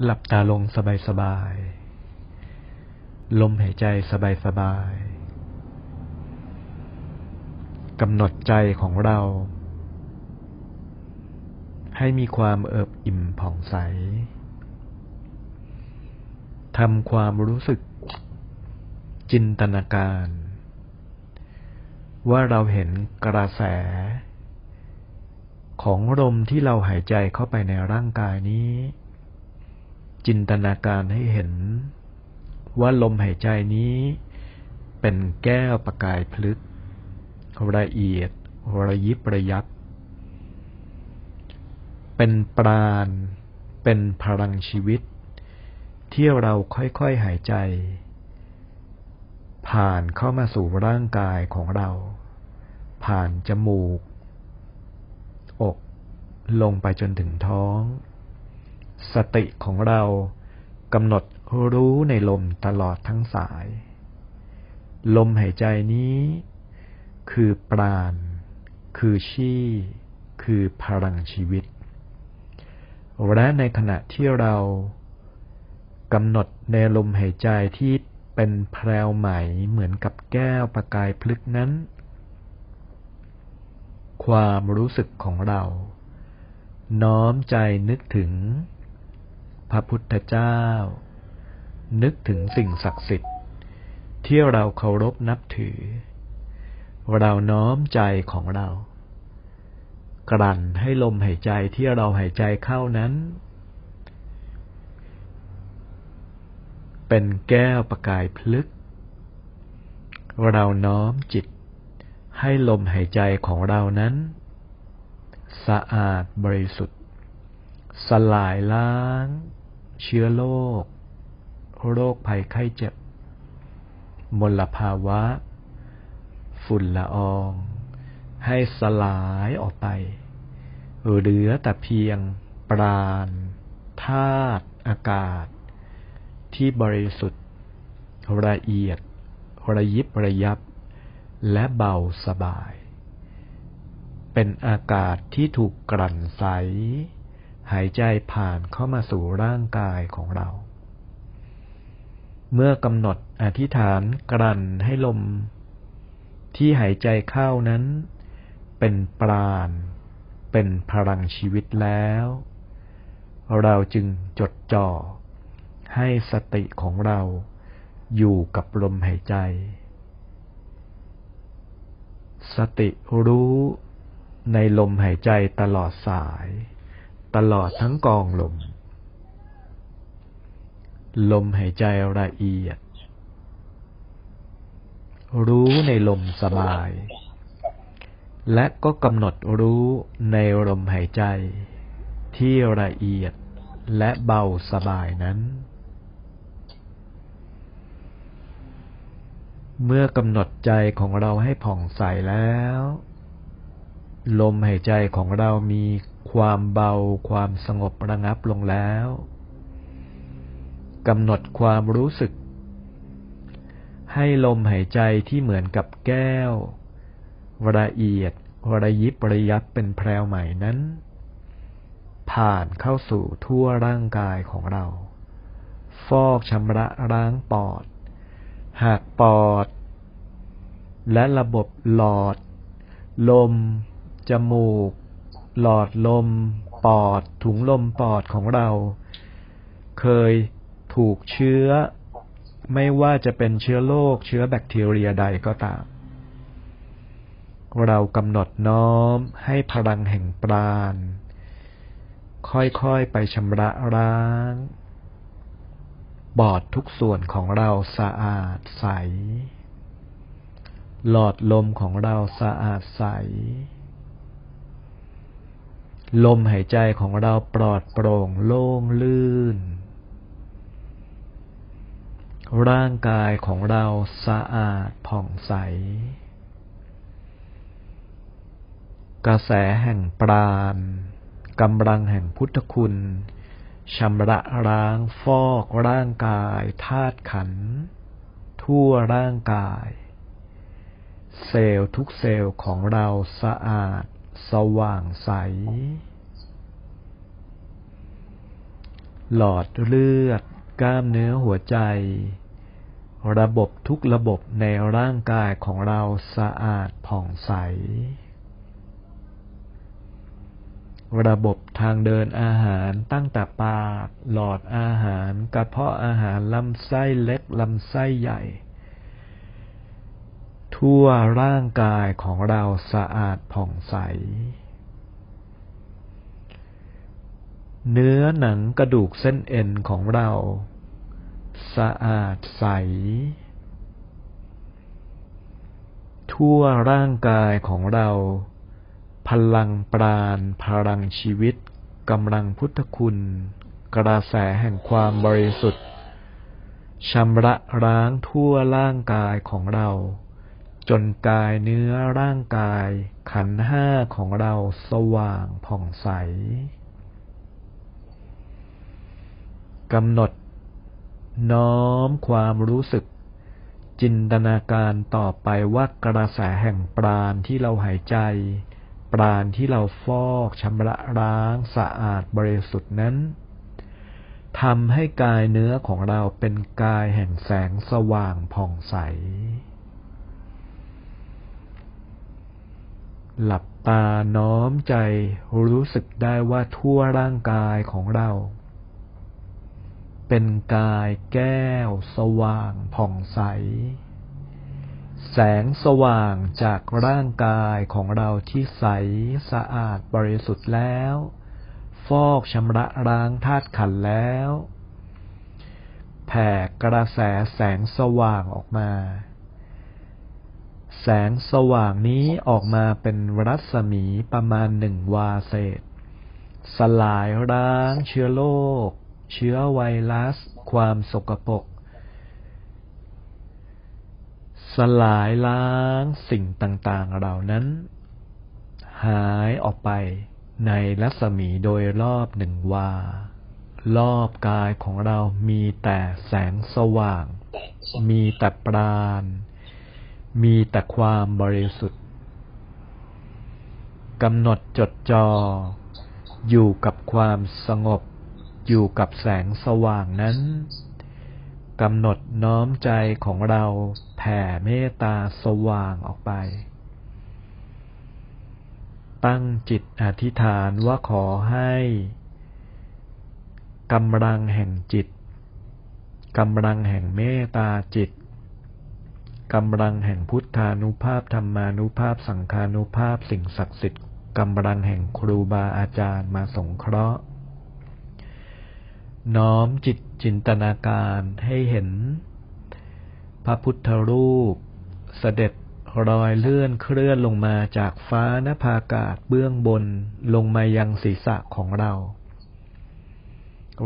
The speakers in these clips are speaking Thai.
หลับตาลงสบายๆลมหายใจสบายๆกำหนดใจของเรา ให้มีความเอิบอิ่มผ่องใส ทำความรู้สึก จินตนาการ ว่าเราเห็นกระแส ของลมที่เราหายใจเข้าไปในร่างกายนี้ จินตนาการให้เห็น ว่าลมหายใจนี้ เป็นแก้วประกายพลึกละเอียดระยิบระยับเป็นปราณ เป็นพลังชีวิต ที่เราค่อยๆหายใจ ผ่านเข้ามาสู่ร่างกายของเรา ผ่านจมูก อก ลงไปจนถึงท้อง สติของเรากำหนดรู้ในลมตลอดทั้งสาย ลมหายใจนี้ คือปราณ คือชีคือพลังชีวิต และในขณะที่เรากำหนดในลมหายใจที่เป็นแพรวไหมเหมือนกับแก้วประกายพลึกนั้น ความรู้สึกของเรา น้อมใจนึกถึง พระพุทธเจ้า นึกถึงสิ่งศักดิ์สิทธิ์ ที่เราเคารพนับถือ เราน้อมใจของเรา กลั่นให้ลมหายใจที่เราหายใจเข้านั้น เป็นแก้วประกายพลึก เราน้อมจิต ให้ลมหายใจของเรานั้น สะอาดบริสุทธิ์สลายล้าง เชื้อโรค โรคภัยไข้เจ็บ มลภาวะ ฝุ่นละออง ให้สลายออกไป เหลือแต่เพียงปราณธาตุอากาศ ที่บริสุทธิ์ ละเอียด ระยิบระยับ และเบาสบาย เป็นอากาศที่ถูกกลั่นใส หายใจผ่านเข้ามาสู่ร่างกายของเรา เมื่อกำหนดอธิษฐานกลั่นให้ลม ที่หายใจเข้านั้น เป็นปราณ เป็นพลังชีวิตแล้ว เราจึงจดจ่อ ให้สติของเราอยู่กับลมหายใจ สติรู้ในลมหายใจตลอดสาย ตลอดทั้งกองลม ลมหายใจละเอียด รู้ในลมสบาย และก็กำหนดรู้ในลมหายใจ ที่ละเอียดและเบาสบายนั้น เมื่อกำหนดใจของเราให้ผ่องใสแล้ว ลมหายใจของเรามี ความเบาความสงบระงับลงแล้วกำหนดความรู้สึก ให้ลมหายใจที่เหมือนกับแก้ว ละเอียดระยิบระยับเป็นแพรวใหม่นั้น ผ่านเข้าสู่ทั่วร่างกายของเรา ฟอกชำระล้างปอด หากปอด และระบบหลอด ลม จมูก หลอดลม ปอด ถุงลมปอดของเรา เคยถูกเชื้อ ไม่ว่าจะเป็นเชื้อโรคเชื้อแบคทีเรียใดก็ตาม เรากำหนดน้อมให้พลังแห่งปราณ ค่อยๆไปชำระล้างบอดทุกส่วนของเราสะอาดใส หลอดลมของเราสะอาดใส ลมหายใจของเราปลอดโปร่งโล่งลื่น ร่างกายของเราสะอาดผ่องใส กระแสแห่งปราณกำลังแห่งพุทธคุณชำระล้างฟอกร่างกายธาตุขัน ทั่วร่างกาย เซลล์ทุกเซลล์ของเราสะอาด สว่างใส หลอดเลือด กล้ามเนื้อหัวใจ ระบบทุกระบบในร่างกายของเราสะอาดผ่องใส ระบบทางเดินอาหารตั้งแต่ปาก หลอดอาหาร กระเพาะอาหารลำไส้เล็กลำไส้ใหญ่ ทั่วร่างกายของเราสะอาดผ่องใส เนื้อหนังกระดูกเส้นเอ็นของเรา สะอาดใส ทั่วร่างกายของเรา พลังปราณพลังชีวิตกำลังพุทธคุณ กระแสแห่งความบริสุทธิ์ชำระล้างทั่วร่างกายของเรา จนกายเนื้อร่างกาย ขันห้าของเราสว่างผ่องใสกำหนด น้อมความรู้สึก จินตนาการต่อไปว่ากระแสแห่งปราณที่เราหายใจ ปราณที่เราฟอกชำระล้างสะอาดบริสุทธิ์นั้นทำให้กายเนื้อของเราเป็นกายแห่งแสงสว่างผ่องใส หลับตาน้อมใจรู้สึกได้ว่าทั่วร่างกายของเรา เป็นกายแก้วสว่างผ่องใส แสงสว่างจากร่างกายของเราที่ใสสะอาดบริสุทธิ์แล้ว ฟอกชำระล้างธาตุขันแล้ว แผ่กระแสแสงสว่างออกมา แสงสว่างนี้ออกมาเป็นรัศมีประมาณหนึ่งวาเศษ สลายล้างเชื้อโรคเชื้อไวรัส ความสกปรกสลายล้างสิ่งต่างๆเหล่านั้น หายออกไปในรัศมีโดยรอบหนึ่งวา รอบกายของเรามีแต่แสงสว่าง มีแต่ปราณ มีแต่ความบริสุทธิ์กำหนดจดจอ่ออยู่กับความสงบ อยู่กับแสงสว่างนั้นกำหนดน้อมใจของเราแผ่เมตตาสว่างออกไป ตั้งจิตอธิษฐานว่าขอให้กำลังแห่งจิตกำลังแห่งเมตตาจิต กำลังแห่งพุทธานุภาพธรรมานุภาพสังฆานุภาพสิ่งศักดิ์สิทธิ์กำลังแห่งครูบาอาจารย์มาสงเคราะห์ น้อมจิตจินตนาการให้เห็น พระพุทธรูป เสด็จรอยเลื่อนเคลื่อนลงมาจากฟ้านภาอากาศเบื้องบนลงมายังศีรษะของเรา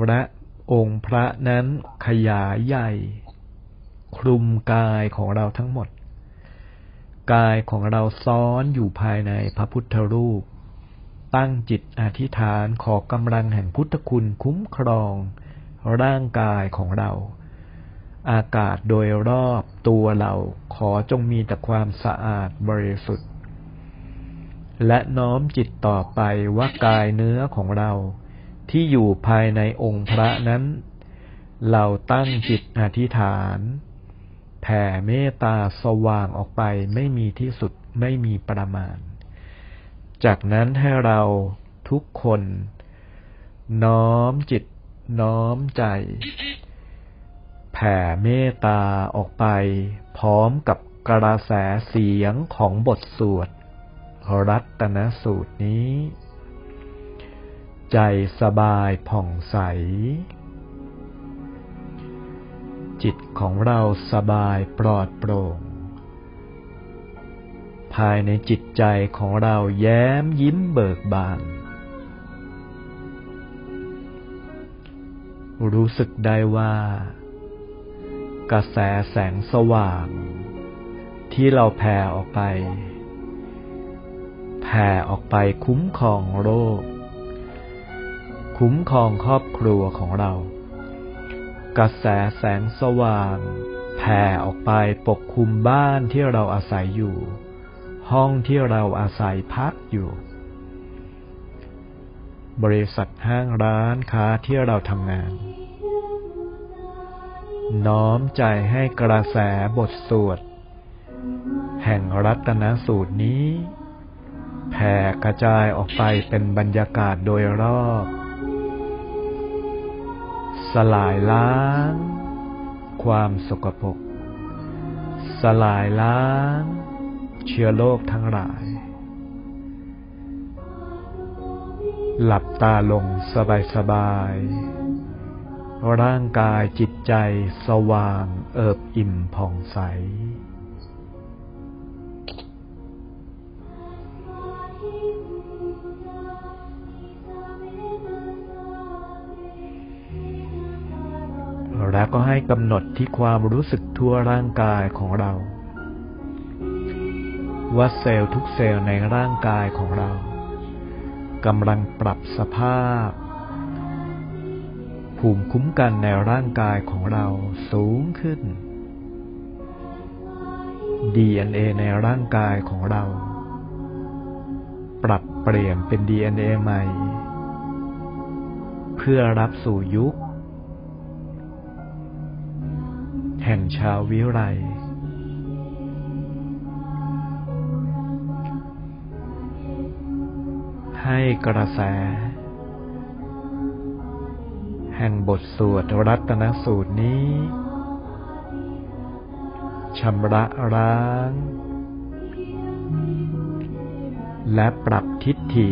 และองค์พระนั้นขยายใหญ่ ลุมกายของเราทั้งหมด กายของเราซ้อนอยู่ภายในพระพุทธรูป ตั้งจิตอธิษฐานขอกำลังแห่งพุทธคุณคุ้มครอง ร่างกายของเรา อากาศโดยรอบตัวเราขอจงมีแต่ความสะอาดบริสุทธิ์และน้อมจิตต่อไปว่ากายเนื้อของเราที่อยู่ภายในองค์พระนั้น เราตั้งจิตอธิษฐาน แผ่เมตตาสว่างออกไปไม่มีที่สุดไม่มีประมาณ จากนั้นให้เราทุกคน น้อมจิต น้อมใจ แผ่เมตตาออกไป พร้อมกับกระแสเสียงของบทสวด รัตนสูตรนี้ ใจสบายผ่องใส จิตของเราสบายปลอดโปร่ง ภายในจิตใจของเราแย้มยิ้มเบิกบาน รู้สึกได้ว่า กระแสแสงสว่าง ที่เราแผ่ออกไป แผ่ออกไปคุ้มครองโลกคุ้มครองครอบครัวของเรา กระแสแสงสว่าง แผ่ออกไปปกคลุมบ้านที่เราอาศัยอยู่ ห้องที่เราอาศัยพักอยู่ บริษัทห้างร้านค้าที่เราทำงาน น้อมใจให้กระแสบทสวด แห่งรัตนสูตรนี้ แผ่กระจายออกไปเป็นบรรยากาศโดยรอบ ลายล้าง ความสกปรกสลายล้าง เชื้อโรคทั้งหลาย หลับตาลงสบายสบาย ร่างกายจิตใจสว่างเอิบอิ่มผ่องใส ก็ให้กำหนดที่ความรู้สึกทั่วร่างกายของเรา ว่าเซลล์ทุกเซลล์ในร่างกายของเรากำลังปรับสภาพ ภูมิคุ้มกันในร่างกายของเราสูงขึ้น DNA ในร่างกายของเรา ปรับเปลี่ยนเป็น DNA ใหม่ เพื่อรับสู่ยุค แห่งชาววิไรให้กระแส แห่งบทสวดรัตนสูตรนี้ชำระล้าง และปรับทิฏฐิ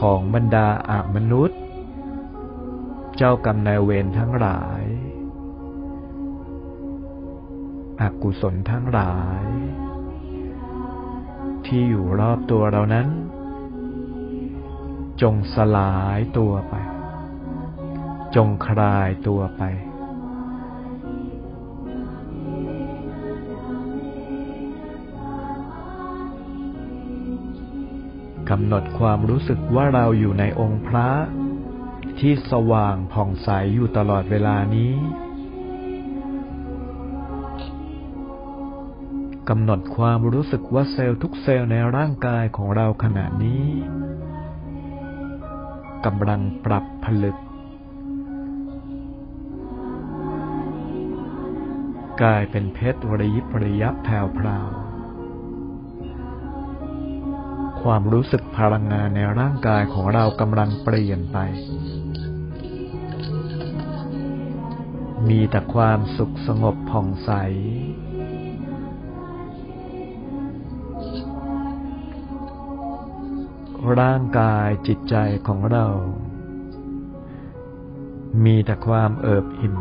ของบรรดาอามนุษย์ เจ้ากรรมนายเวรทั้งหลาย อกุศลทั้งหลาย ที่อยู่รอบตัวเรานั้น จงสลายตัวไป จงคลายตัวไป กำหนดความรู้สึกว่าเราอยู่ในองค์พระ ที่สว่างผ่องใสอยู่ตลอดเวลานี้ กำหนดความรู้สึกว่าเซลล์ทุกเซลล์ในร่างกายของเราขณะนี้กำลังปรับผลึก กลายเป็นเพชรระยิบระยับแผ่วพราว ความรู้สึกพลังงานในร่างกายของเรากำลังเปลี่ยนไป มีแต่ความสุขสงบผ่องใส ร่างกายจิตใจของเรา มีแต่ความเอิบอิ่ม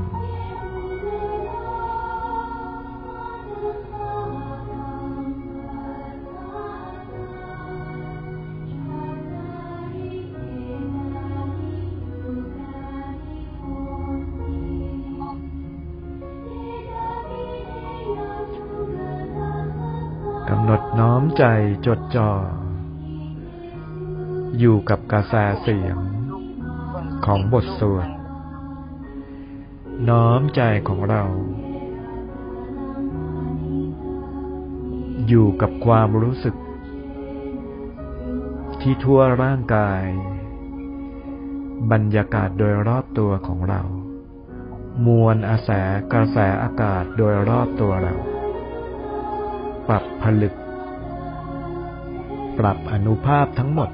กำหนดน้อมใจจดจ่อ อยู่กับกระแสเสียงของบทสวด น้อมใจของเรา อยู่กับความรู้สึก ที่ทั่วร่างกาย บรรยากาศโดยรอบตัวของเรา มวลอาแสกระแสอากาศโดยรอบตัวเรา ปรับผลึก ปรับอนุภาพทั้งหมด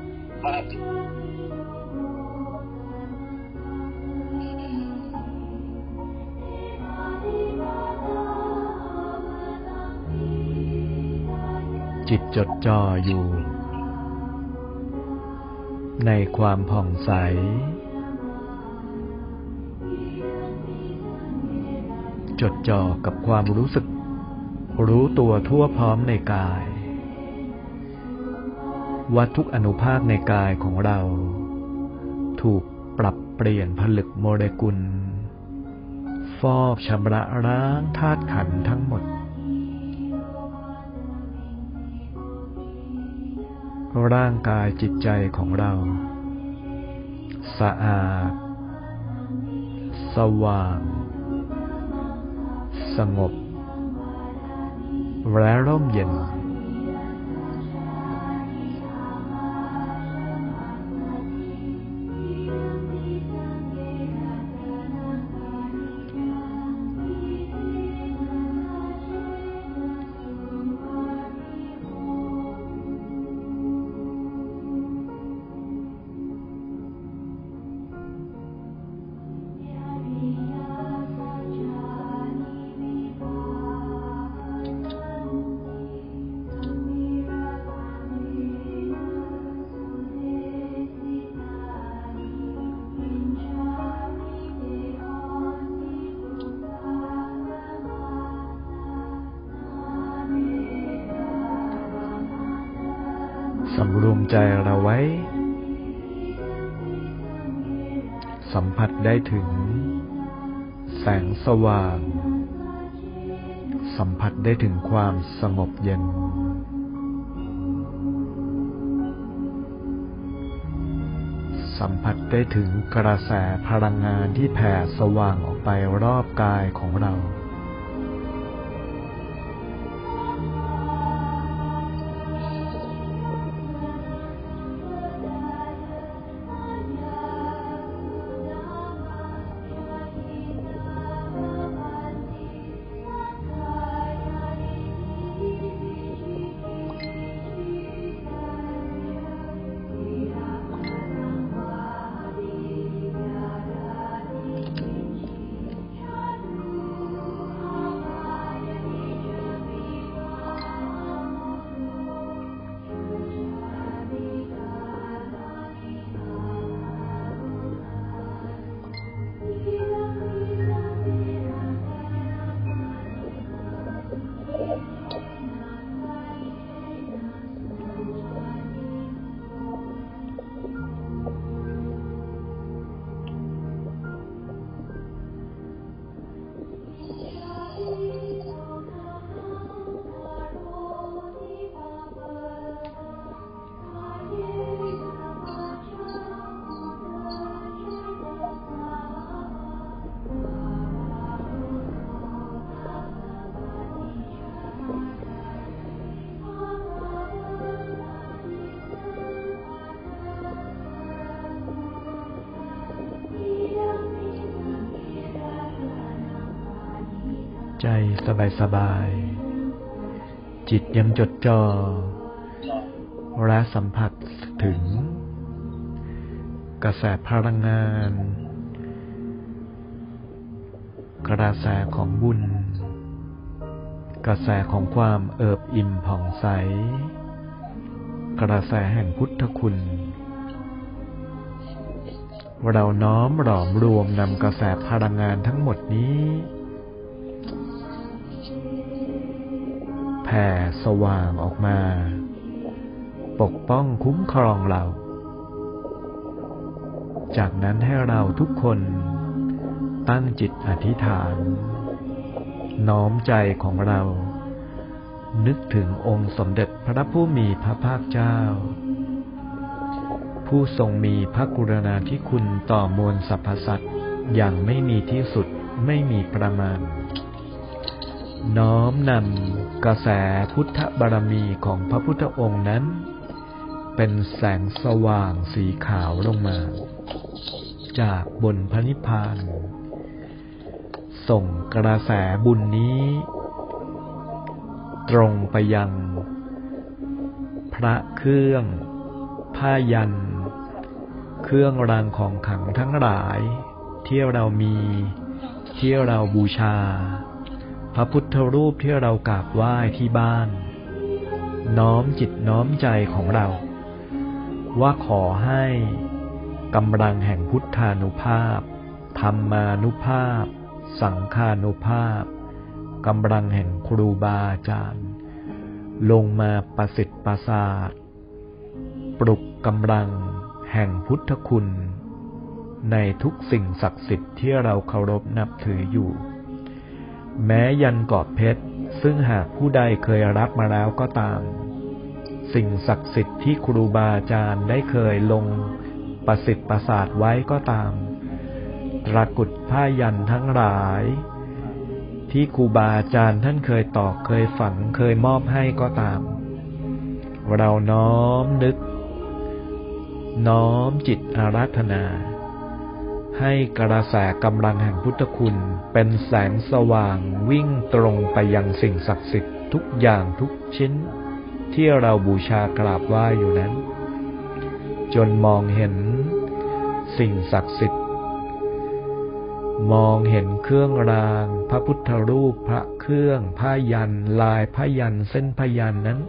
จิตจดจ่ออยู่ ในความผ่องใส จดจ่อกับความรู้สึก รู้ตัวทั่วพร้อมในกาย ว่าทุกอนุภาคในกายของเรา ถูกปรับเปลี่ยนผลึกโมเลกุล ฟอกชำระล้างธาตุขันทั้งหมด ร่างกายจิตใจของเรา สะอาด สว่าง สงบ และร่มเย็น ใจเราไว้ สัมผัสได้ถึง แสงสว่าง สัมผัสได้ถึงความสงบเย็น สัมผัสได้ถึงกระแสพลังงานที่แผ่สว่างออกไปรอบกายของเรา ใจสบายสบายๆ จิตยังจดจ่อและสัมผัสถึง กระแสพลังงาน กระแสของบุญ กระแสของความเอิบอิ่มผ่องใส กระแสแห่งพุทธคุณเราน้อมหลอมรวมนำกระแสพลังงานทั้งหมดนี้ แผ่สว่างออกมา ปกป้องคุ้มครองเรา จากนั้นให้เราทุกคนตั้งจิตอธิษฐาน น้อมใจของเรา นึกถึงองค์สมเด็จพระผู้มีพระภาคเจ้า ผู้ทรงมีพระกรุณาธิคุณต่อมวลสรรพสัตว์อย่างไม่มีที่สุดไม่มีประมาณ น้อมนำกระแสพุทธบารมีของพระพุทธองค์นั้น เป็นแสงสว่างสีขาวลงมา จากบนพระนิพพาน ส่งกระแสบุญนี้ ตรงไปยัง พระเครื่อง ผ้ายัน เครื่องรางของขังทั้งหลาย ที่เรามีที่เราบูชา พระพุทธรูปที่เรากราบไหว้ที่บ้าน น้อมจิตน้อมใจของเรา ว่าขอให้กำลังแห่งพุทธานุภาพ ธรรมานุภาพ สังฆานุภาพกำลังแห่งครูบาอาจารย์ ลงมาประสิทธิ์ประสาทปลุกกำลังแห่งพุทธคุณ ในทุกสิ่งศักดิ์สิทธิ์ที่เราเคารพนับถืออยู่ แม้ยันกอบเพชร ซึ่งหากผู้ใดเคยรับมาแล้วก็ตาม สิ่งศักดิ์สิทธิ์ที่ครูบาอาจารย์ได้เคยลงประสิทธิ์ประสาทไว้ก็ตามตระกุดผ้ายันทั้งหลาย ที่ครูบาอาจารย์ท่านเคยตอกเคยฝังเคยมอบให้ก็ตาม เราน้อมนึก น้อมจิตอาราธนา ให้กระแสกำลังแห่งพุทธคุณ เป็นแสงสว่างวิ่งตรงไปยังสิ่งศักดิ์สิทธิ์ทุกอย่างทุกชิ้น ที่เราบูชากราบไหว้อยู่นั้น จนมองเห็นสิ่งศักดิ์สิทธิ์ มองเห็นเครื่องราง พระพุทธรูปพระเครื่องผ้ายัน ลายผ้ายันเส้นผ้ายันนั้น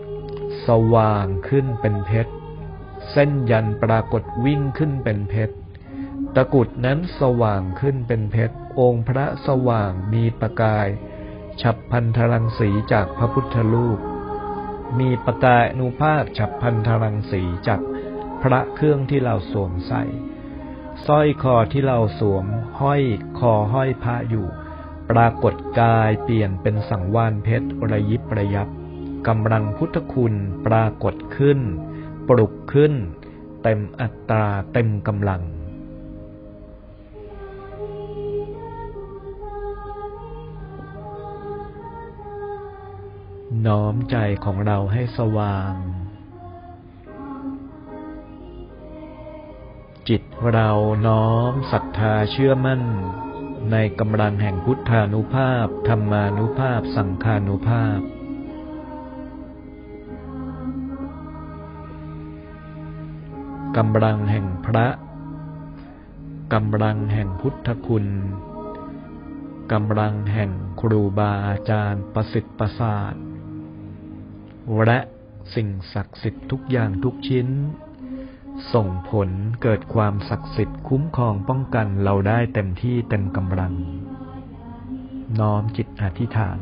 สว่างขึ้นเป็นเพชร เส้นยันปรากฏวิ่งขึ้นเป็นเพชร ตะกุดนั้นสว่างขึ้นเป็นเพชร องค์พระสว่างมีประกาย ฉับพันธรังสีจากพระพุทธรูป มีประกายอนุภาพฉับพันธรังสีจากพระเครื่องที่เราสวมใส่สร้อยคอที่เราสวมห้อยคอห้อยพระอยู่ ปรากฏกายเปลี่ยนเป็นสังวานเพชรระยิบระยับกำลังพุทธคุณปรากฏขึ้น ปลุกขึ้น เต็มอัตราเต็มกำลัง น้อมใจของเราให้สว่าง จิตเราน้อมศรัทธาเชื่อมั่น ในกำลังแห่งพุทธานุภาพ ธรรมานุภาพ สังฆานุภาพกำลังแห่งพระ กำลังแห่งพุทธคุณ กำลังแห่งครูบาอาจารย์ประสิทธิ์ประสาท และสิ่งศักดิ์สิทธิ์ทุกอย่างทุกชิ้น ส่งผลเกิดความศักดิ์สิทธิ์คุ้มครองป้องกันเราได้เต็มที่เต็มกำลัง น้อมจิตอธิษฐาน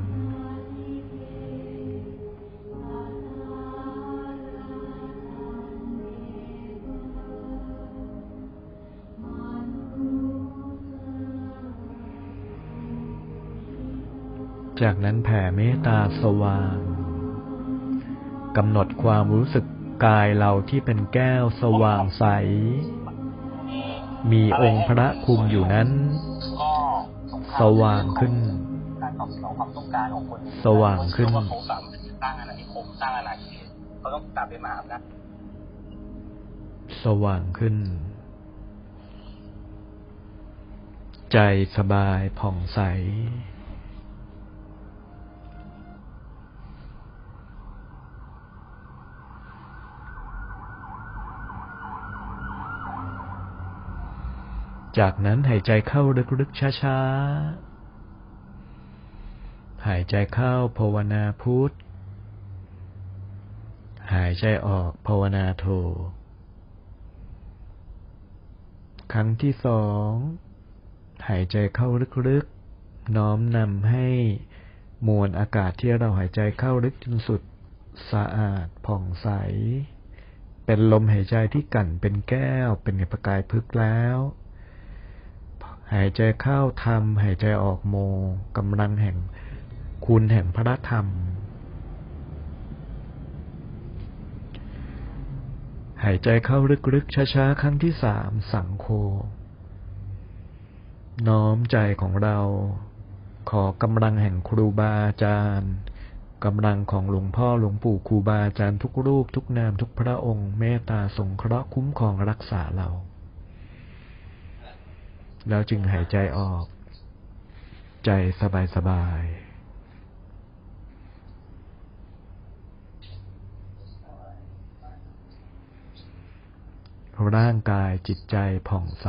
จากนั้นแผ่เมตตาสว่าง กำหนดความรู้สึกกายเราที่เป็นแก้วสว่างใส มีองค์พระคุมอยู่นั้น สว่างขึ้นสนองความต้องการของคนสว่างขึ้นว่าเขาสามารถจะสร้างอาณานิคมสร้างอาณาเขตเขาต้องกลับไปมหาอำนาจ สว่างขึ้น ใจสบายผ่องใส จากนั้นหายใจเข้าลึกๆช้าๆ หายใจเข้าภาวนาพุทธ หายใจออกภาวนาโท ครั้งที่สอง หายใจเข้าลึกๆ น้อมนำให้มวลอากาศที่เราหายใจเข้าลึกจนสุดสะอาดผ่องใส เป็นลมหายใจที่กั่นเป็นแก้วเป็นประกายพึกแล้ว หายใจเข้าธรรม หายใจออกโมกำลังแห่งคุณแห่งพระธรรม หายใจเข้าลึกๆช้าๆ ครั้งที่สามสังโฆน้อมใจของเรา ขอกำลังแห่งครูบาอาจารย์กำลังของหลวงพ่อหลวงปู่ครูบาอาจารย์ทุกรูปทุกนามทุกพระองค์เมตตาสงเคราะห์คุ้มครองรักษาเรา แล้วจึงหายใจออก ใจสบายๆร่างกายจิตใจผ่องใส